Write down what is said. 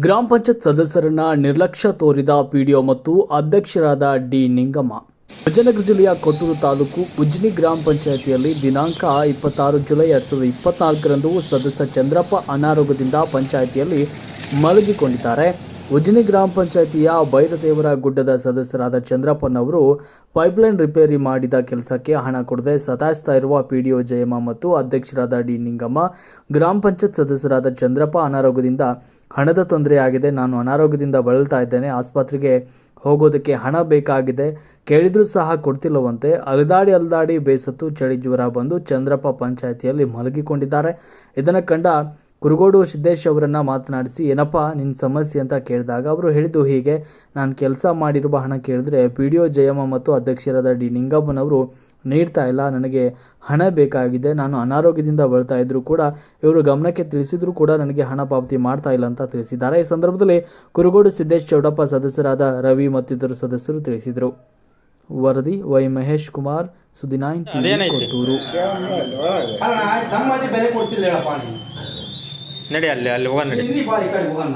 ಗ್ರಾಮ ಪಂಚಾಯತ್ ಸದಸ್ಯರನ್ನ ನಿರ್ಲಕ್ಷ್ಯ ತೋರಿದ ಪಿಡಿಒ ಮತ್ತು ಅಧ್ಯಕ್ಷರಾದ ಡಿ ನಿಂಗಮ್ಮ. ವಿಜಯನಗರ ಜಿಲ್ಲೆಯ ಕೊಟ್ಟೂರು ತಾಲೂಕು ಉಜ್ನಿ ಗ್ರಾಮ ಪಂಚಾಯಿತಿಯಲ್ಲಿ ದಿನಾಂಕ ಇಪ್ಪತ್ತಾರು ಜುಲೈ ಎರಡು ಸಾವಿರದ ಇಪ್ಪತ್ನಾಲ್ಕರಂದು ಸದಸ್ಯ ಚಂದ್ರಪ್ಪ ಅನಾರೋಗ್ಯದಿಂದ ಪಂಚಾಯಿತಿಯಲ್ಲಿ ಮಲಗಿಕೊಂಡಿದ್ದಾರೆ. ಉಜ್ನಿ ಗ್ರಾಮ ಪಂಚಾಯಿತಿಯ ಬೈರದೇವರ ಗುಡ್ಡದ ಸದಸ್ಯರಾದ ಚಂದ್ರಪ್ಪನವರು ಪೈಪ್ಲೈನ್ ರಿಪೇರಿ ಮಾಡಿದ ಕೆಲಸಕ್ಕೆ ಹಣ ಕೊಡದೆ ಸತಾಯಿಸ್ತಾ ಇರುವ ಪಿಡಿಒ ಜಯಮ್ಮ ಮತ್ತು ಅಧ್ಯಕ್ಷರಾದ ಡಿ ನಿಂಗಮ್ಮ, ಗ್ರಾಮ ಪಂಚಾಯತ್ ಸದಸ್ಯರಾದ ಚಂದ್ರಪ್ಪ ಅನಾರೋಗ್ಯದಿಂದ ಹಣದ ತೊಂದರೆ ಆಗಿದೆ, ನಾನು ಅನಾರೋಗ್ಯದಿಂದ ಬಳಲ್ತಾ ಇದ್ದೇನೆ, ಆಸ್ಪತ್ರೆಗೆ ಹೋಗೋದಕ್ಕೆ ಹಣ ಬೇಕಾಗಿದೆ, ಕೇಳಿದರೂ ಸಹ ಕೊಡ್ತಿಲ್ಲವಂತೆ. ಅಲ್ದಾಡಿ ಅಲ್ದಾಡಿ ಬೇಸತ್ತು ಚಳಿ ಜ್ವರ ಬಂದು ಚಂದ್ರಪ್ಪ ಪಂಚಾಯಿತಿಯಲ್ಲಿ ಮಲಗಿಕೊಂಡಿದ್ದಾರೆ. ಇದನ್ನು ಕಂಡ ಕುರುಗೋಡು ಸಿದ್ದೇಶ್ ಅವರನ್ನು ಮಾತನಾಡಿಸಿ, ಏನಪ್ಪ ನಿನ್ನ ಸಮಸ್ಯೆ ಅಂತ ಕೇಳಿದಾಗ ಅವರು ಹೇಳಿದ್ದು ಹೀಗೆ, ನಾನು ಕೆಲಸ ಮಾಡಿರುವ ಹಣ ಕೇಳಿದ್ರೆ, ಪಿ ಡಿ ಒ ಜಯಮ್ಮ ಮತ್ತು ಅಧ್ಯಕ್ಷರಾದ ಡಿ ನಿಂಗಮ್ಮನವರು ನೀಡ್ತಾ ಇಲ್ಲ ನನಗೆ ಹಣ ಬೇಕಾಗಿದೆ ನಾನು ಅನಾರೋಗ್ಯದಿಂದ ಬಳಲ್ತಾ ಇದ್ದರೂ ಕೂಡ ಇವರು ಗಮನಕ್ಕೆ ತಿಳಿಸಿದರೂ ಕೂಡ ನನಗೆ ಹಣ ಪಾವತಿ ಮಾಡ್ತಾ ಇಲ್ಲ ಅಂತ ತಿಳಿಸಿದ್ದಾರೆ. ಈ ಸಂದರ್ಭದಲ್ಲಿ ಕುರುಗೋಡು ಸಿದ್ದೇಶ್ ಚೌಡಪ್ಪ ಸದಸ್ಯರಾದ ರವಿ ಮತ್ತಿತರ ಸದಸ್ಯರು ತಿಳಿಸಿದರು. ವರದಿ ವೈ ಮಹೇಶ್ ಕುಮಾರ್ ಸುದಿನಾಯನ್ ಟಿವಿ ಕೊಟ್ಟೂರು. ನಡಿ ಅಲ್ಲಿ ಅಲ್ಲಿ ಹೋಗೋಣ